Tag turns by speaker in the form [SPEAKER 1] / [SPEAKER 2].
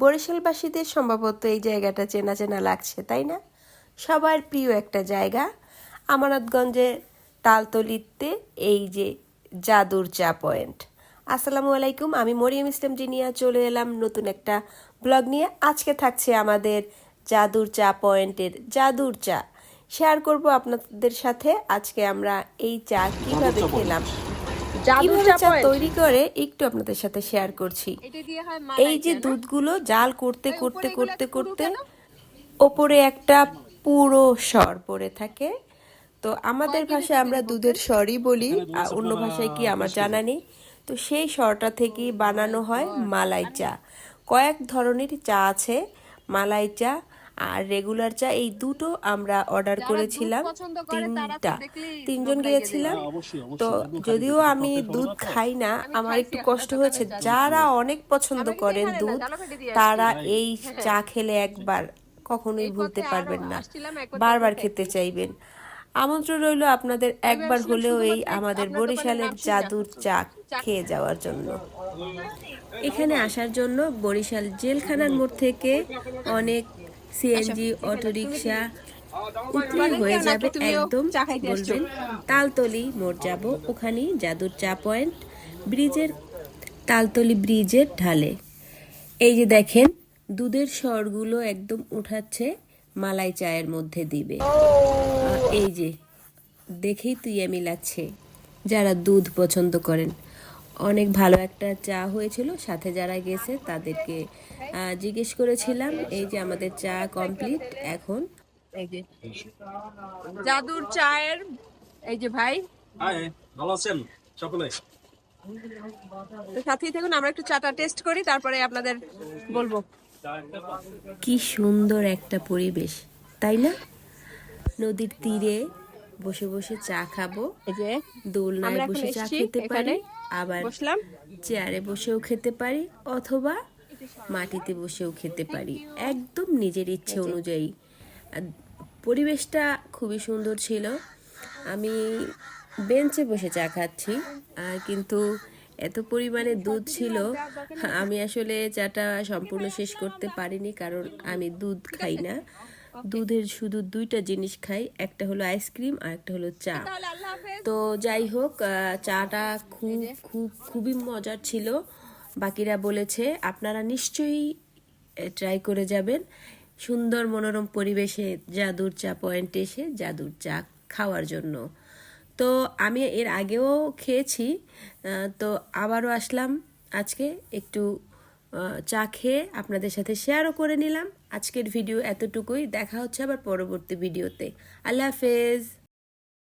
[SPEAKER 1] বরিশালবাসীদের সম্ভবত এই জায়গাটা চেনা চেনা লাগছে, তাই না? সবার প্রিয় একটা জায়গা আমানতগঞ্জের তালতলিতে এই যে জাদুর চা পয়েন্ট। আসসালামু আলাইকুম, আমি মরিয়ম ইসলাম জিনিয়া চলে এলাম নতুন একটা ব্লগ নিয়ে। আজকে থাকছে আমাদের জাদুর চা পয়েন্টের জাদুর চা। শেয়ার করব আপনাদের সাথে। আজকে আমরা এই চা কীভাবে খেলাম
[SPEAKER 2] জাদুর চা
[SPEAKER 1] চা তৈরি করে একটু আপনাদের সাথে শেয়ার করছি। এই যে দুধগুলো জাল করতে করতে করতে করতে ওপরে একটা পুরো স্বর পড়ে থাকে। তো আমাদের ভাষায় আমরা দুধের স্বরই বলি আর অন্য ভাষায় কি আমার জানা নেই? তো সেই স্বরটা থেকেই বানানো হয় মালাই চা। কয়েক ধরনের চা আছে মালাই চা আর রেগুলার চা এই দুটো আমরা অর্ডার করেছিলাম
[SPEAKER 2] দুধ পছন্দ করে তারা তো
[SPEAKER 1] তিনটা। তিনজন গিয়েছিলাম। তো যদিও আমি দুধ খাই না আমার একটু কষ্ট হয়েছে যারা অনেক পছন্দ করেন দুধ তারা এই চা খেলে একবার কখনোই ভুলতে পারবেন না। বারবার খেতে চাইবেন। আমন্ত্রণ রইল আপনাদের একবার হলেও এই আমাদের বরিশালের জাদুর চা
[SPEAKER 2] চা
[SPEAKER 1] খেয়ে যাওয়ার জন্য। এখানে আসার জন্য বরিশাল জেলখানার মোড় থেকে অনেক সিএনজি অটোরিকশা উঠলেই হয়ে যাবে একদম? বলবেন তালতলি মোড় যাব ওখানেই জাদুর চা পয়েন্ট ব্রিজের তালতলি ব্রিজের ঢালে। এই যে দেখেন দুধের স্বরগুলো একদম উঠাচ্ছে মালাই চায়ের মধ্যে দিবে। এই যে দেখেই তুই আমি লাগছে যারা দুধ পছন্দ করেন। অনেক ভালো একটা চা হয়েছিল সাথে যারা গেছে তাদেরকে জিজ্ঞেস করেছিলাম এই যে আমাদের চা কমপ্লিট এখন
[SPEAKER 2] এই যে জাদুর চায়ের এই যে ভাই।
[SPEAKER 3] ভালো আছেন সকলে?
[SPEAKER 2] তো সাথেই থাকুন আমরা একটু চাটা টেস্ট করি তারপরে আপনাদের বলব।
[SPEAKER 1] কি সুন্দর একটা পরিবেশ তাই না? নদীর তীরে বসে বসে চা খাব।
[SPEAKER 2] এই যে
[SPEAKER 1] দোলনায় বসে চা খেতে পারি আবার
[SPEAKER 2] বসলাম।
[SPEAKER 1] চেয়ারে বসেও খেতে পারি অথবা মাটিতে বসেও খেতে পারি। একদম নিজের ইচ্ছে অনুযায়ী। পরিবেশটা খুবই সুন্দর ছিল। আমি বেঞ্চে বসে চা খাচ্ছি আর কিন্তু এত পরিমাণে দুধ ছিল আমি আসলে চাটা সম্পূর্ণ শেষ করতে পারিনি কারণ আমি দুধ খাই না। দুধের শুধু দুইটা জিনিস খাই একটা হলো আইসক্রিম আর একটা হলো চা। তো যাই হোক চাটা খুব খুব খুবই মজার ছিল। বাকিরা বলেছে আপনারা নিশ্চয়ই ট্রাই করে যাবেন। সুন্দর মনোরম পরিবেশে জাদুর চা পয়েন্টে এসে জাদুর চা খাওয়ার জন্য। তো আমি এর আগেও খেয়েছি তো আবারও আসলাম আজকে একটু চা খেয়ে আপনাদের সাথে শেয়ারও করে নিলাম। আজকের ভিডিও এতটুকুই। দেখা হচ্ছে আবার পরবর্তী ভিডিওতে। আল্লাহ হাফেজ।